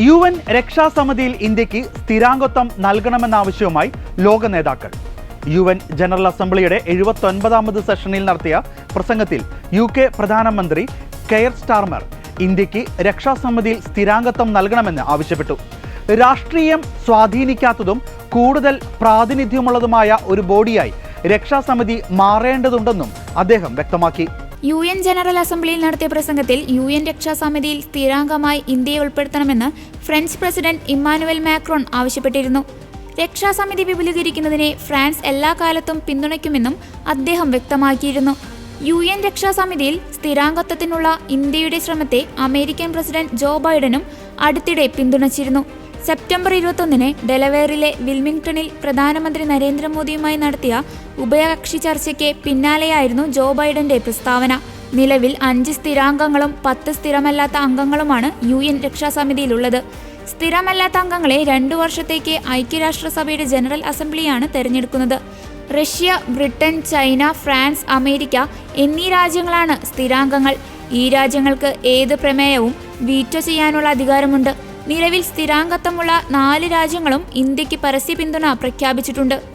U N രക്ഷാസമിതിയിൽ ഇന്ത്യയ്ക്ക് സ്ഥിരാംഗത്വം നൽകണമെന്നാവശ്യവുമായി ലോക നേതാക്കൾ. യു എൻ ജനറൽ അസംബ്ലിയുടെ എഴുപത്തൊൻപതാമത് സെഷനിൽ നടത്തിയ പ്രസംഗത്തിൽ യു കെ പ്രധാനമന്ത്രി കെയർ സ്റ്റാർമർ ഇന്ത്യയ്ക്ക് രക്ഷാസമിതിയിൽ സ്ഥിരാംഗത്വം നൽകണമെന്ന് ആവശ്യപ്പെട്ടു. രാഷ്ട്രീയം സ്വാധീനിക്കാത്തതും കൂടുതൽ പ്രാതിനിധ്യമുള്ളതുമായ ഒരു ബോഡിയായി രക്ഷാസമിതി മാറേണ്ടതുണ്ടെന്നും അദ്ദേഹം വ്യക്തമാക്കി. യു എൻ ജനറൽ അസംബ്ലിയിൽ നടത്തിയ പ്രസംഗത്തിൽ യു എൻ രക്ഷാസമിതിയിൽ സ്ഥിരാംഗമായി ഇന്ത്യയെ ഉൾപ്പെടുത്തണമെന്ന് ഫ്രഞ്ച് പ്രസിഡന്റ് ഇമ്മാനുവൽ മാക്രോൺ ആവശ്യപ്പെട്ടിരുന്നു. രക്ഷാസമിതി വിപുലീകരിക്കുന്നതിനെ ഫ്രാൻസ് എല്ലാ കാലത്തും പിന്തുണയ്ക്കുമെന്നും അദ്ദേഹം വ്യക്തമാക്കിയിരുന്നു. യു എൻ രക്ഷാസമിതിയിൽ സ്ഥിരാംഗത്വത്തിനുള്ള ഇന്ത്യയുടെ ശ്രമത്തെ അമേരിക്കൻ പ്രസിഡന്റ് ജോ ബൈഡനും അടുത്തിടെ പിന്തുണച്ചിരുന്നു. സെപ്റ്റംബർ ഇരുപത്തൊന്നിന് ഡെലവേറിലെ വിൽമിംഗ്ടണിൽ പ്രധാനമന്ത്രി നരേന്ദ്രമോദിയുമായി നടത്തിയ ഉഭയകക്ഷി ചർച്ചയ്ക്ക് പിന്നാലെയായിരുന്നു ജോ ബൈഡന്റെ പ്രസ്താവന. നിലവിൽ അഞ്ച് സ്ഥിരാംഗങ്ങളും പത്ത് സ്ഥിരമല്ലാത്ത അംഗങ്ങളുമാണ് യു എൻ രക്ഷാസമിതിയിലുള്ളത്. സ്ഥിരമല്ലാത്ത അംഗങ്ങളെ രണ്ടു വർഷത്തേക്ക് ഐക്യരാഷ്ട്രസഭയുടെ ജനറൽ അസംബ്ലിയാണ് തെരഞ്ഞെടുക്കുന്നത്. Russia Britain China France America എന്നീ രാജ്യങ്ങളാണ് സ്ഥിരാംഗങ്ങൾ. ഈ രാജ്യങ്ങൾക്ക് ഏത് പ്രമേയവും വീറ്റോ ചെയ്യാനുള്ള അധികാരമുണ്ട്. നിലവിൽ സ്ഥിരാംഗത്വമുള്ള നാല് രാജ്യങ്ങളും ഇന്ത്യയ്ക്ക് പരസ്യ പിന്തുണ പ്രഖ്യാപിച്ചിട്ടുണ്ട്.